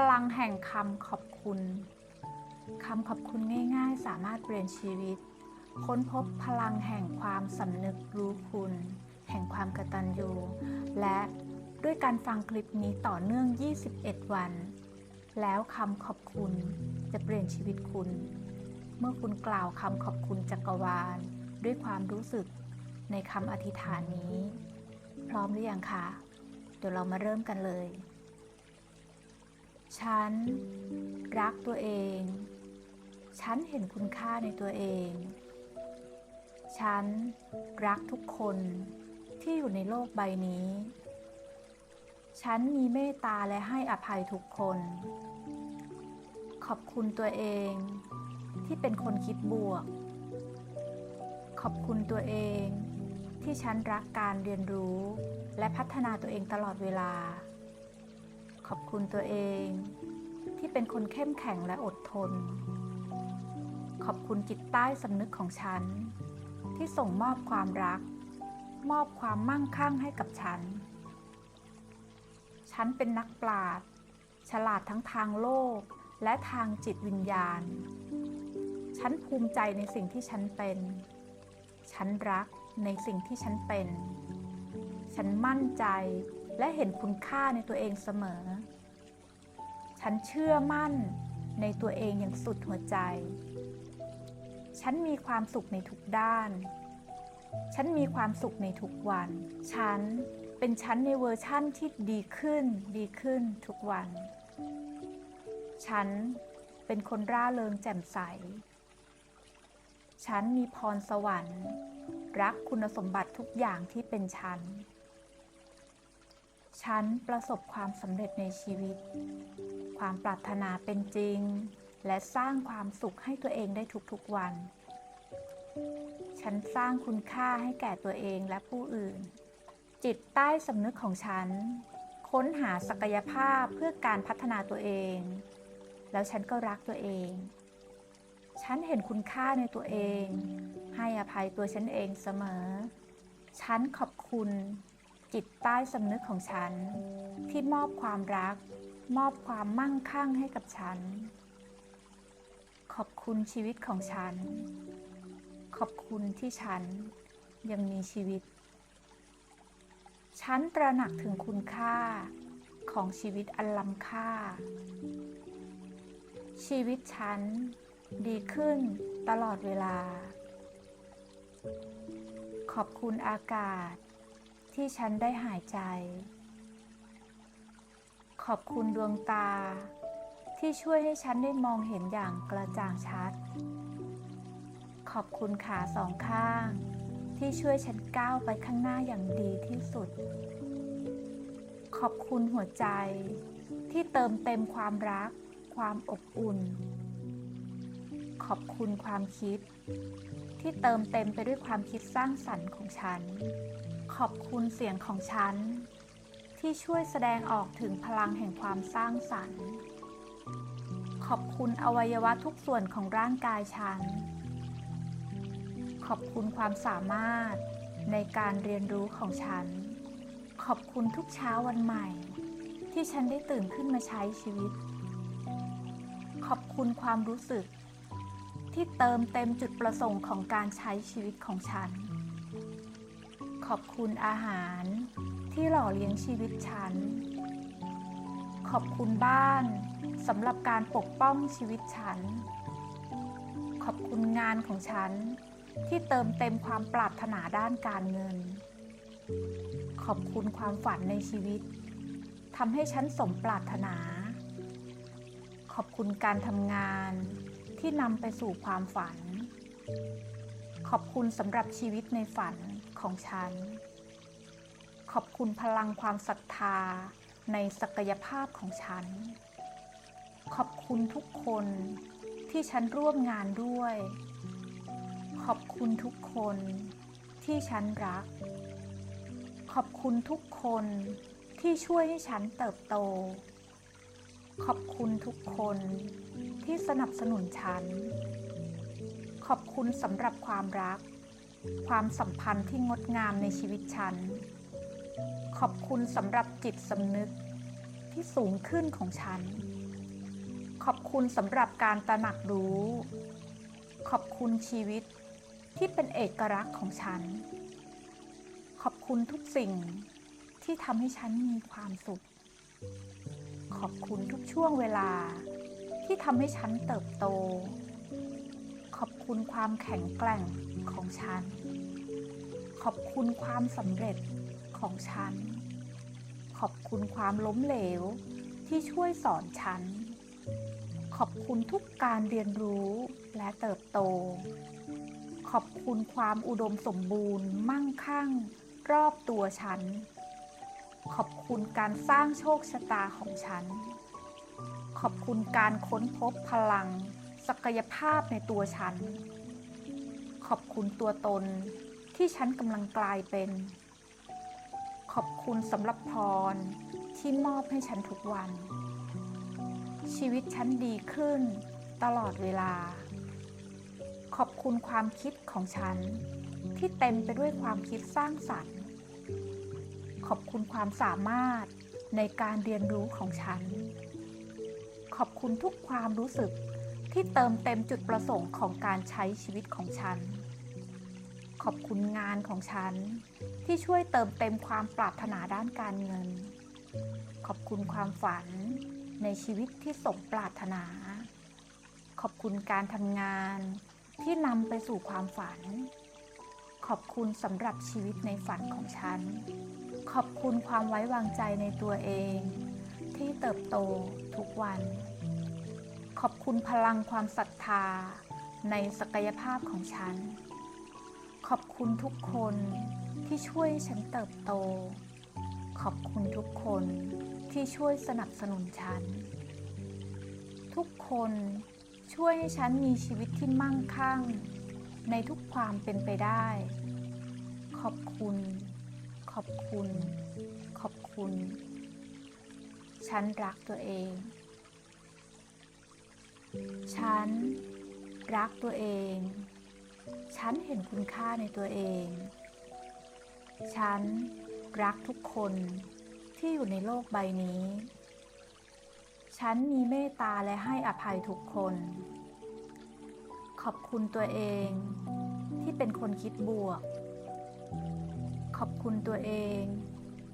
พลังแห่งคำขอบคุณคำขอบคุณง่าย ๆ สามารถเปลี่ยนชีวิต ค้นพบพลังแห่งความสำนึกรู้คุณ แห่งความกตัญญู และด้วยการฟังคลิปนี้ต่อเนื่อง 21 วัน แล้วคำขอบคุณจะเปลี่ยนชีวิตคุณ เมื่อคุณกล่าวคำขอบคุณจักรวาล ด้วยความรู้สึกในคำอธิษฐานนี้ พร้อมหรือยังคะ เดี๋ยวเรามาเริ่มกันเลย ฉันรักตัวเอง ฉันเห็นคุณค่าในตัวเอง ฉันรักทุกคนที่อยู่ในโลกใบนี้ ฉันมีเมตตาและให้อภัยทุกคน ขอบคุณตัวเองที่เป็นคนคิดบวก ขอบคุณตัวเองที่ฉันรักการเรียนรู้และพัฒนาตัวเองตลอดเวลา ขอบคุณตัวเองที่เป็นคนเข้มแข็งและอดทน ขอบคุณจิตใต้สำนึกของฉัน ที่ส่งมอบความรัก มอบความมั่งคั่งให้กับฉัน ฉันเป็นนักปราชญ์ฉลาดทั้งทางโลกและทางจิตวิญญาณ ฉันภูมิใจในสิ่งที่ฉันเป็น ฉันรักในสิ่งที่ฉันเป็น ฉันมั่นใจ และเห็นคุณค่าในตัวเองเสมอ ฉันเชื่อมั่นในตัวเองอย่างสุดหัวใจ ฉันมีความสุขในทุกด้าน ฉันมีความสุขในทุกวัน ฉันเป็นฉันในเวอร์ชั่นที่ดีขึ้นดีขึ้นทุกวัน ฉันเป็นคนร่าเริงแจ่มใส ฉันมีพรสวรรค์ รักคุณสมบัติทุกอย่างที่เป็นฉัน ฉันประสบความสำเร็จในชีวิต ความปรารถนาเป็นจริง และสร้างความสุขให้ตัวเองได้ทุกๆวัน ฉันสร้างคุณค่าให้แก่ตัวเองและผู้อื่น จิตใต้สำนึกของฉัน ค้นหาศักยภาพเพื่อการพัฒนาตัวเอง แล้วฉันก็รักตัวเอง ฉันเห็นคุณค่าในตัวเอง ให้อภัยตัวฉันเองเสมอ ฉันขอบคุณ จิตใต้สำนึกของฉัน ที่มอบความรัก มอบความมั่งคั่งให้กับฉัน ขอบคุณชีวิตของฉัน ขอบคุณที่ฉันยังมีชีวิต ฉันตระหนักถึงคุณค่าของชีวิตอันล้ำค่า ชีวิตฉันดีขึ้นตลอดเวลา ขอบคุณอากาศ ที่ฉันได้หายใจ ขอบคุณดวงตา ที่ช่วยให้ฉันได้มองเห็นอย่างกระจ่างชัด ขอบคุณขาสองข้าง ที่ช่วยฉันก้าวไปข้างหน้าอย่างดีที่สุด ขอบคุณหัวใจที่เติมเต็มความรัก ความอบอุ่น ขอบคุณความคิด ที่เติมเต็มไปด้วยความคิดสร้างสรรค์ของฉัน ขอบคุณเสียงของฉัน ที่ช่วยแสดงออกถึงพลังแห่งความสร้างสรรค์ ขอบคุณอวัยวะทุกส่วนของร่างกายฉัน ขอบคุณความสามารถในการเรียนรู้ของฉัน ขอบคุณทุกเช้าวันใหม่ ที่ฉันได้ตื่นขึ้นมาใช้ชีวิต ขอบคุณความรู้สึก ที่เติมเต็มจุดประสงค์ของการใช้ชีวิตของฉัน ขอบคุณอาหารที่หล่อเลี้ยงชีวิตฉัน ขอบคุณบ้านสำหรับการปกป้องชีวิตฉัน ขอบคุณงานของฉันที่เติมเต็มความปรารถนาด้านการเงิน ขอบคุณความฝันในชีวิตทำให้ฉันสมปรารถนา ขอบคุณการทำงานที่นำไปสู่ความฝัน ขอบคุณสำหรับชีวิตในฝัน ของฉัน ขอบคุณพลังความศรัทธาในศักยภาพของฉัน ขอบคุณทุกคนที่ฉันร่วมงานด้วย ขอบคุณทุกคนที่ฉันรัก ขอบคุณทุกคนที่ช่วยให้ฉันเติบโต ขอบคุณทุกคนที่สนับสนุนฉัน ขอบคุณสำหรับความรัก ความสัมพันธ์ที่งดงามในชีวิตฉัน ขอบคุณสำหรับจิตสำนึกที่สูงขึ้นของฉัน ขอบคุณสำหรับการตระหนักรู้ ขอบคุณชีวิตที่เป็นเอกลักษณ์ของฉัน ขอบคุณทุกสิ่งที่ทำให้ฉันมีความสุข ขอบคุณทุกช่วงเวลาที่ทำให้ฉันเติบโต คุณความแข็งแกร่งของฉัน ขอบคุณความสำเร็จของฉัน ขอบคุณความล้มเหลวที่ช่วยสอนฉัน ขอบคุณทุกการเรียนรู้และเติบโต ขอบคุณความอุดมสมบูรณ์มั่งคั่ง รอบตัวฉัน ขอบคุณการสร้างโชคชะตาของฉัน ขอบคุณการค้นพบพลัง ศักยภาพในตัวฉัน ขอบคุณตัวตนที่ฉันกำลังกลายเป็น ขอบคุณสำหรับพรที่มอบให้ฉันทุกวัน ชีวิตฉันดีขึ้นตลอดเวลา ขอบคุณความคิดของฉัน ที่เต็มไปด้วยความคิดสร้างสรรค์ ขอบคุณความสามารถในการเรียนรู้ของฉัน ขอบคุณทุกความรู้สึก ที่เติมเต็มจุดประสงค์ของการใช้ชีวิตของฉัน ขอบคุณงานของฉัน ที่ช่วยเติมเต็มความปรารถนาด้านการเงิน ขอบคุณความฝันในชีวิตที่สมปรารถนา ขอบคุณการทำงานที่นำไปสู่ความฝัน ขอบคุณสำหรับชีวิตในฝันของฉัน ขอบคุณความไว้วางใจในตัวเอง ที่เติบโตทุกวัน อบคุณพลังความศรัทธา ในศักยภาพของฉัน ขอบคุณทุกคนที่ช่วยฉันเติบโต ขอบคุณทุกคนที่ช่วยสนับสนุนฉัน ทุกคนช่วยให้ฉันมีชีวิตที่มั่งคั่ง ในทุกความเป็นไปได้ ขอบคุณ ขอบคุณ ขอบคุณ ฉันรักตัวเอง ฉันรักตัวเอง ฉันเห็นคุณค่าในตัวเอง ฉันรักทุกคนที่อยู่ในโลกใบนี้ ฉันมีเมตตาและให้อภัยทุกคน ขอบคุณตัวเองที่เป็นคนคิดบวก ขอบคุณตัวเอง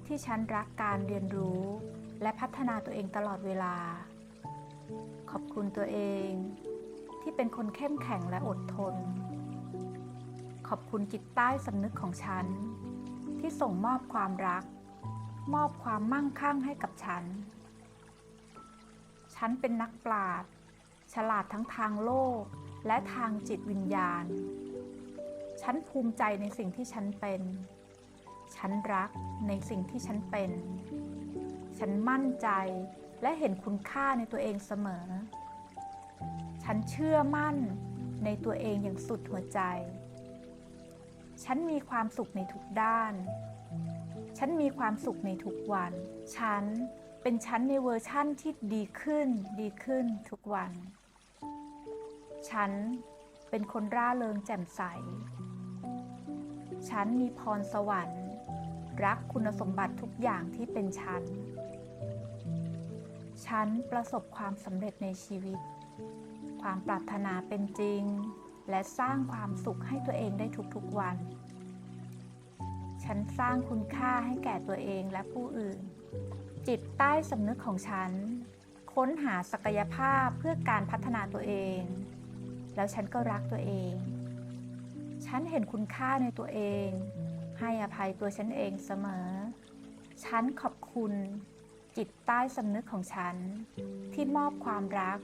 ที่ฉันรักการเรียนรู้และพัฒนาตัวเองตลอดเวลา ขอบคุณตัวเองที่เป็นคนเข้มแข็งและอดทน ขอบคุณจิตใต้สำนึกของฉัน ที่ส่งมอบความรัก มอบความมั่งคั่งให้กับฉัน ฉันเป็นนักปราชญ์ฉลาดทั้งทางโลกและทางจิตวิญญาณ ฉันภูมิใจในสิ่งที่ฉันเป็น ฉันรักในสิ่งที่ฉันเป็น ฉันมั่นใจ และเห็นคุณค่าในตัวเองเสมอ ฉันเชื่อมั่นในตัวเองอย่างสุดหัวใจ ฉันมีความสุขในทุกด้าน ฉันมีความสุขในทุกวัน ฉันเป็นฉันในเวอร์ชั่นที่ดีขึ้นดีขึ้นทุกวัน ฉันเป็นคนร่าเริงแจ่มใส ฉันมีพรสวรรค์ รักคุณสมบัติทุกอย่างที่เป็นฉัน ฉันประสบความสำเร็จในชีวิต ความปรารถนาเป็นจริง และสร้างความสุขให้ตัวเองได้ทุกๆวัน ฉันสร้างคุณค่าให้แก่ตัวเองและผู้อื่น จิตใต้สำนึกของฉัน ค้นหาศักยภาพเพื่อการพัฒนาตัวเอง แล้วฉันก็รักตัวเอง ฉันเห็นคุณค่าในตัวเอง ให้อภัยตัวฉันเองเสมอ ฉันขอบคุณ จิตใต้สำนึกของฉัน ที่มอบความรัก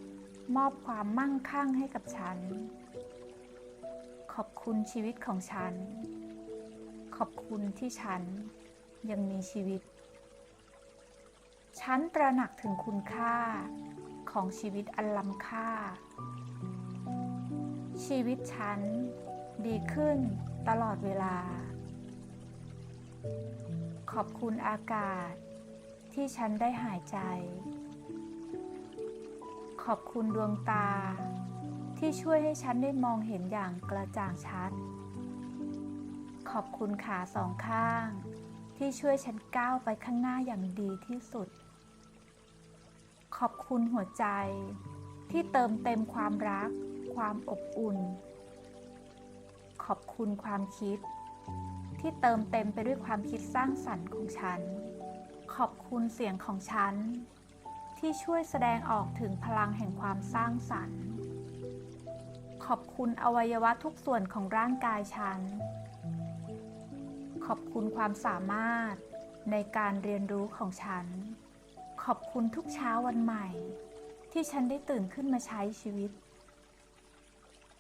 มอบความมั่งคั่งให้กับฉัน ขอบคุณชีวิตของฉัน ขอบคุณที่ฉันยังมีชีวิต ฉันตระหนักถึงคุณค่าของชีวิตอันล้ำค่า ชีวิตฉันดีขึ้นตลอดเวลา ขอบคุณอากาศ ที่ฉันได้หายใจ ขอบคุณดวงตา ที่ช่วยให้ฉันได้มองเห็นอย่างกระจ่างชัด ขอบคุณขาสองข้าง ที่ช่วยฉันก้าวไปข้างหน้าอย่างดีที่สุด ขอบคุณหัวใจ ที่เติมเต็มความรัก ความอบอุ่น ขอบคุณความคิด ที่เติมเต็มไปด้วยความคิดสร้างสรรค์ของฉัน ขอบคุณเสียงของฉัน ที่ช่วยแสดงออกถึงพลังแห่งความสร้างสรรค์ ขอบคุณอวัยวะทุกส่วนของร่างกายฉัน ขอบคุณความสามารถในการเรียนรู้ของฉัน ขอบคุณทุกเช้าวันใหม่ ที่ฉันได้ตื่นขึ้นมาใช้ชีวิต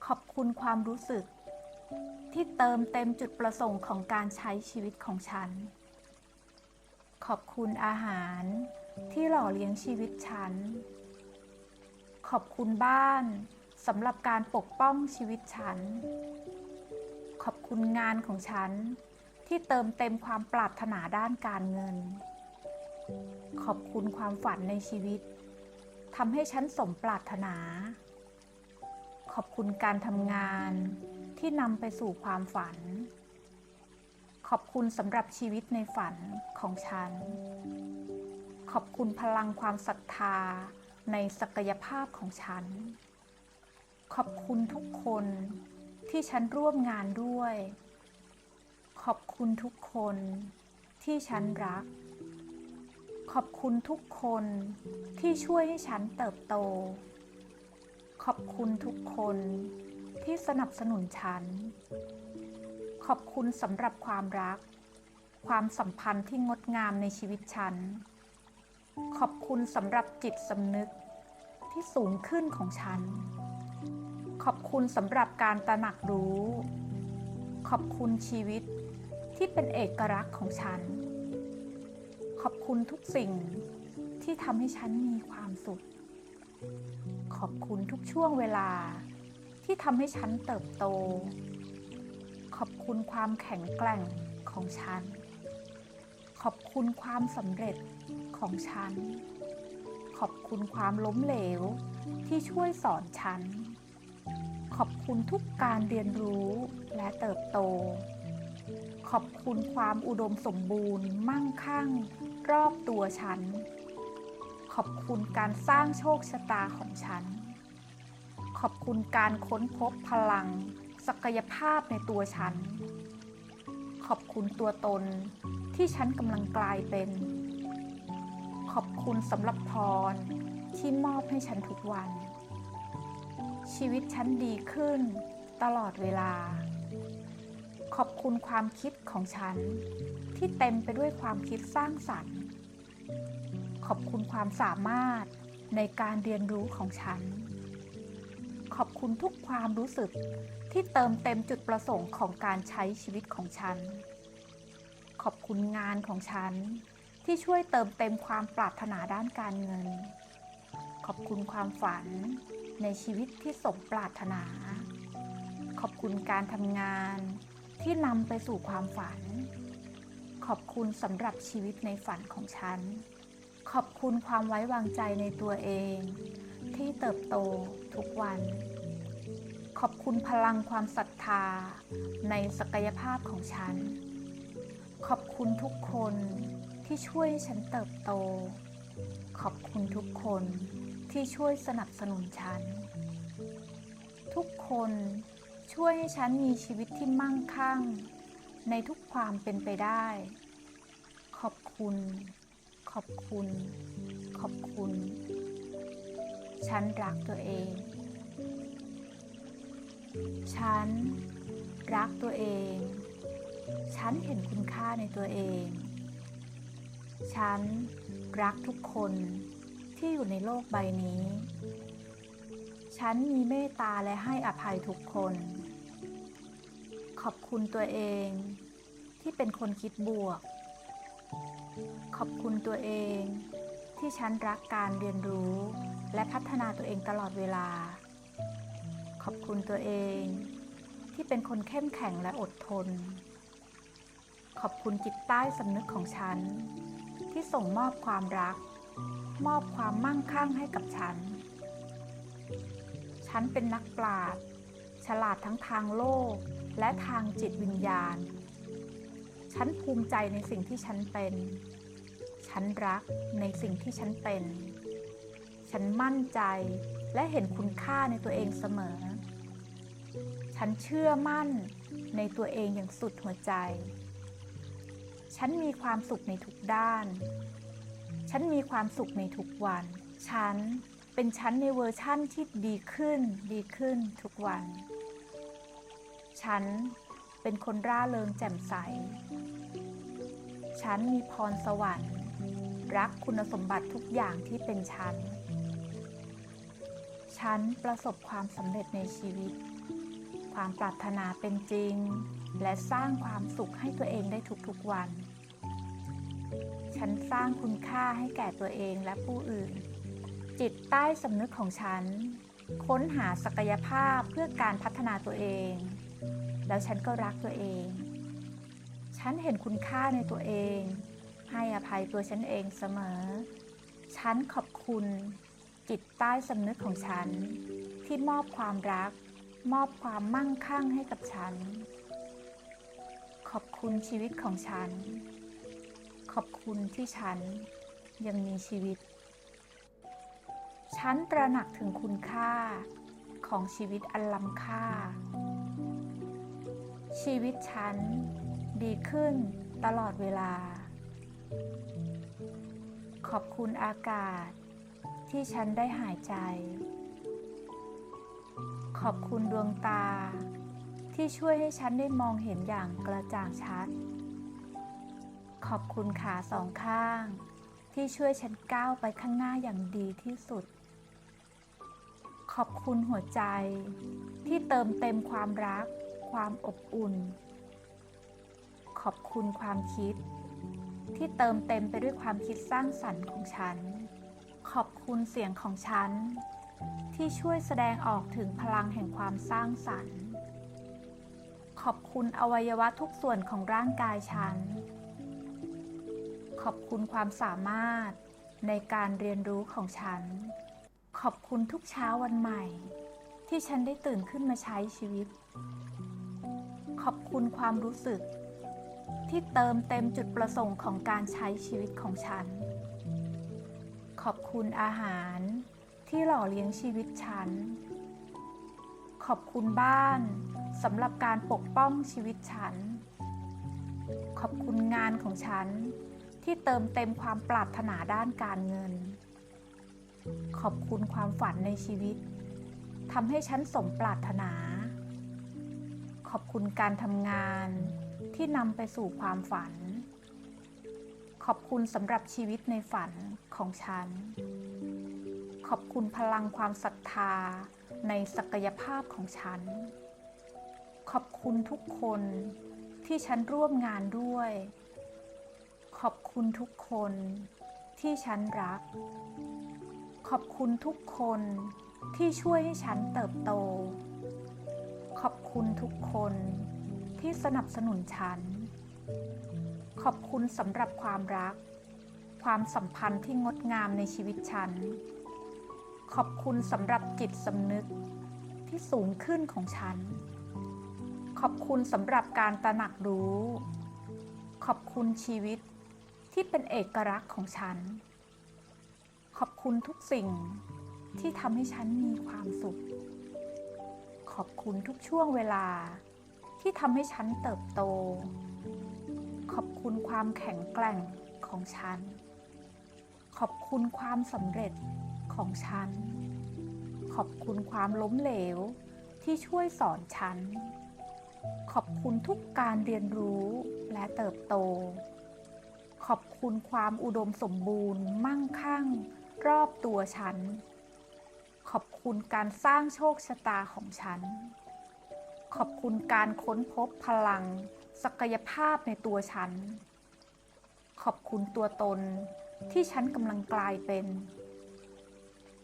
ขอบคุณความรู้สึก ที่เติมเต็มจุดประสงค์ของการใช้ชีวิตของฉัน ขอบคุณอาหารที่หล่อเลี้ยงชีวิตฉัน ขอบคุณบ้านสำหรับการปกป้องชีวิตฉัน ขอบคุณงานของฉันที่เติมเต็มความปรารถนาด้านการเงิน ขอบคุณความฝันในชีวิตทำให้ฉันสมปรารถนา ขอบคุณการทำงานที่นำไปสู่ความฝัน ขอบคุณสำหรับชีวิตในฝันของฉัน ขอบคุณพลังความศรัทธาในศักยภาพของฉัน ขอบคุณทุกคนที่ฉันร่วมงานด้วย ขอบคุณทุกคนที่ฉันรัก ขอบคุณทุกคนที่ช่วยให้ฉันเติบโต ขอบคุณทุกคนที่สนับสนุนฉัน ขอบคุณสำหรับความรัก ความสัมพันธ์ที่งดงามในชีวิตฉัน ขอบคุณสำหรับจิตสำนึกที่สูงขึ้นของฉัน ขอบคุณสำหรับการตระหนักรู้ ขอบคุณชีวิตที่เป็นเอกลักษณ์ของฉัน ขอบคุณทุกสิ่งที่ทำให้ฉันมีความสุข ขอบคุณทุกช่วงเวลาที่ทำให้ฉันเติบโต ขอบคุณความแข็งแกร่งของฉัน ขอบคุณความสำเร็จของฉัน ขอบคุณความล้มเหลวที่ช่วยสอนฉัน ขอบคุณทุกการเรียนรู้และเติบโต ขอบคุณความอุดมสมบูรณ์มั่งคั่ง รอบตัวฉัน ขอบคุณการสร้างโชคชะตาของฉัน ขอบคุณการค้นพบพลัง ศักยภาพในตัวฉัน ขอบคุณตัวตนที่ฉันกำลังกลายเป็น ขอบคุณสำหรับพรที่มอบให้ฉันทุกวัน ชีวิตฉันดีขึ้นตลอดเวลา ขอบคุณความคิดของฉัน ที่เต็มไปด้วยความคิดสร้างสรรค์ ขอบคุณความสามารถในการเรียนรู้ของฉัน ขอบคุณทุกความรู้สึก ที่เติมเต็มจุดประสงค์ของการใช้ชีวิตของฉัน ขอบคุณงานของฉัน ที่ช่วยเติมเต็มความปรารถนาด้านการเงิน ขอบคุณความฝันในชีวิตที่สมปรารถนา ขอบคุณการทำงานที่นำไปสู่ความฝัน ขอบคุณสำหรับชีวิตในฝันของฉัน ขอบคุณความไว้วางใจในตัวเอง ที่เติบโตทุกวัน ขอบคุณพลังความศรัทธา ในศักยภาพของฉัน ขอบคุณทุกคนที่ช่วยให้ฉันเติบโต ขอบคุณทุกคนที่ช่วยสนับสนุนฉัน ทุกคนช่วยให้ฉันมีชีวิตที่มั่งคั่ง ในทุกความเป็นไปได้ ขอบคุณ ขอบคุณ ขอบคุณ ฉันรักตัวเอง ฉันรักตัวเอง ฉันเห็นคุณค่าในตัวเอง ฉันรักทุกคนที่อยู่ในโลกใบนี้ ฉันมีเมตตาและให้อภัยทุกคน ขอบคุณตัวเองที่เป็นคนคิดบวก ขอบคุณตัวเองที่ฉันรักการเรียนรู้และพัฒนาตัวเองตลอดเวลา อบคุณตัวเอง ที่เป็นคนเข้มแข็งและอดทน ขอบคุณจิตใต้สำนึกของฉัน ที่ส่งมอบความรัก มอบความมั่งคั่งให้กับฉัน ฉันเป็นนักปราชญ์ฉลาดทั้งทางโลกและทางจิตวิญญาณ ฉันภูมิใจในสิ่งที่ฉันเป็น ฉันรักในสิ่งที่ฉันเป็น ฉันมั่นใจและเห็นคุณค่าในตัวเองเสมอ ฉันเชื่อมั่นในตัวเองอย่างสุดหัวใจ ฉันมีความสุขในทุกด้าน ฉันมีความสุขในทุกวัน ฉันเป็นฉันในเวอร์ชั่นที่ดีขึ้นดีขึ้นทุกวัน ฉันเป็นคนร่าเริงแจ่มใส ฉันมีพรสวรรค์ รักคุณสมบัติทุกอย่างที่เป็นฉัน ฉันประสบความสำเร็จในชีวิต ความปรารถนาเป็นจริง และสร้างความสุขให้ตัวเองได้ทุกๆวัน ฉันสร้างคุณค่าให้แก่ตัวเองและผู้อื่น จิตใต้สำนึกของฉัน ค้นหาศักยภาพเพื่อการพัฒนาตัวเอง แล้วฉันก็รักตัวเอง ฉันเห็นคุณค่าในตัวเอง ให้อภัยตัวฉันเองเสมอ ฉันขอบคุณจิตใต้สำนึกของฉันที่มอบความรัก มอบความมั่งคั่งให้กับฉัน ขอบคุณชีวิตของฉัน ขอบคุณที่ฉันยังมีชีวิต ฉันตระหนักถึงคุณค่าของชีวิตอันล้ำค่า ชีวิตฉันดีขึ้นตลอดเวลา ขอบคุณอากาศที่ฉันได้หายใจ ขอบคุณดวงตา ที่ช่วยให้ฉันได้มองเห็นอย่างกระจ่างชัด ขอบคุณขาสองข้าง ที่ช่วยฉันก้าวไปข้างหน้าอย่างดีที่สุด ขอบคุณหัวใจ ที่เติมเต็มความรัก ความอบอุ่น ขอบคุณความคิด ที่เติมเต็มไปด้วยความคิดสร้างสรรค์ของฉัน ขอบคุณเสียงของฉัน ที่ช่วยแสดงออกถึงพลังแห่งความสร้างสรรค์ ขอบคุณอวัยวะทุกส่วนของร่างกายฉัน ขอบคุณความสามารถในการเรียนรู้ของฉัน ขอบคุณทุกเช้าวันใหม่ ที่ฉันได้ตื่นขึ้นมาใช้ชีวิต ขอบคุณความรู้สึก ที่เติมเต็มจุดประสงค์ของการใช้ชีวิตของฉัน ขอบคุณอาหาร ที่หล่อเลี้ยงชีวิตฉัน ขอบคุณบ้านสำหรับการปกป้องชีวิตฉัน ขอบคุณงานของฉันที่เติมเต็มความปรารถนาด้านการเงิน ขอบคุณความฝันในชีวิตทำให้ฉันสมปรารถนา ขอบคุณการทำงานที่นำไปสู่ความฝัน ขอบคุณสำหรับชีวิตในฝันของฉัน ขอบคุณพลังความศรัทธาในศักยภาพของฉัน ขอบคุณทุกคนที่ฉันร่วมงานด้วย ขอบคุณทุกคนที่ฉันรัก ขอบคุณทุกคนที่ช่วยให้ฉันเติบโต ขอบคุณทุกคนที่สนับสนุนฉัน ขอบคุณสำหรับความรัก ความสัมพันธ์ที่งดงามในชีวิตฉัน ขอบคุณสำหรับจิตสำนึกที่สูงขึ้นของฉัน ขอบคุณสำหรับการตระหนักรู้ ขอบคุณชีวิตที่เป็นเอกลักษณ์ของฉัน ขอบคุณทุกสิ่งที่ทำให้ฉันมีความสุข ขอบคุณทุกช่วงเวลาที่ทำให้ฉันเติบโต ขอบคุณความแข็งแกร่งของฉัน ขอบคุณความสำเร็จ ของฉัน ขอบคุณความล้มเหลวที่ช่วยสอนฉัน ขอบคุณทุกการเรียนรู้และเติบโต ขอบคุณความอุดมสมบูรณ์มั่งคั่ง รอบตัวฉัน ขอบคุณการสร้างโชคชะตาของฉัน ขอบคุณการค้นพบพลัง ศักยภาพในตัวฉัน ขอบคุณตัวตนที่ฉันกำลังกลายเป็น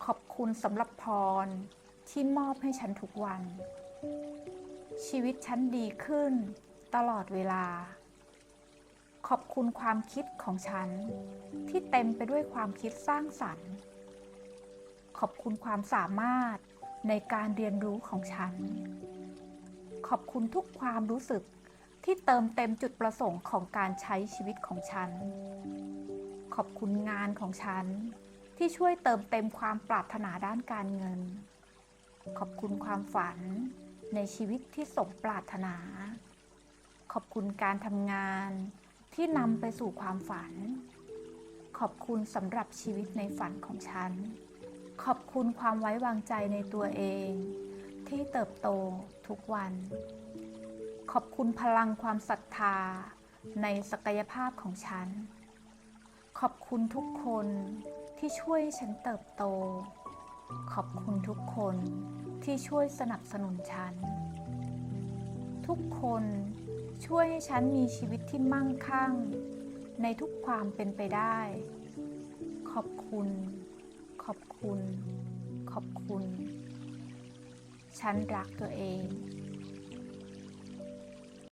ขอบคุณสำหรับพรที่มอบให้ฉันทุกวัน ชีวิตฉันดีขึ้นตลอดเวลา ขอบคุณความคิดของฉัน ที่เต็มไปด้วยความคิดสร้างสรรค์ ขอบคุณความสามารถในการเรียนรู้ของฉัน ขอบคุณทุกความรู้สึกที่เติมเต็มจุดประสงค์ของการใช้ชีวิตของฉัน ขอบคุณงานของฉัน ที่ช่วยเติมเต็มความปรารถนาด้านการเงิน ขอบคุณความฝันในชีวิตที่สมปรารถนา ขอบคุณการทำงานที่นำไปสู่ความฝัน ขอบคุณสำหรับชีวิตในฝันของฉัน ขอบคุณความไว้วางใจในตัวเอง ที่เติบโตทุกวัน ขอบคุณพลังความศรัทธาในศักยภาพของฉัน ขอบคุณทุกคน ที่ช่วยให้ฉันเติบโต ขอบคุณทุกคนที่ช่วยสนับสนุนฉัน ทุกคนช่วยให้ฉันมีชีวิตที่มั่งคั่ง ในทุกความเป็นไปได้ ขอบคุณ ขอบคุณ ขอบคุณ ฉันรักตัวเอง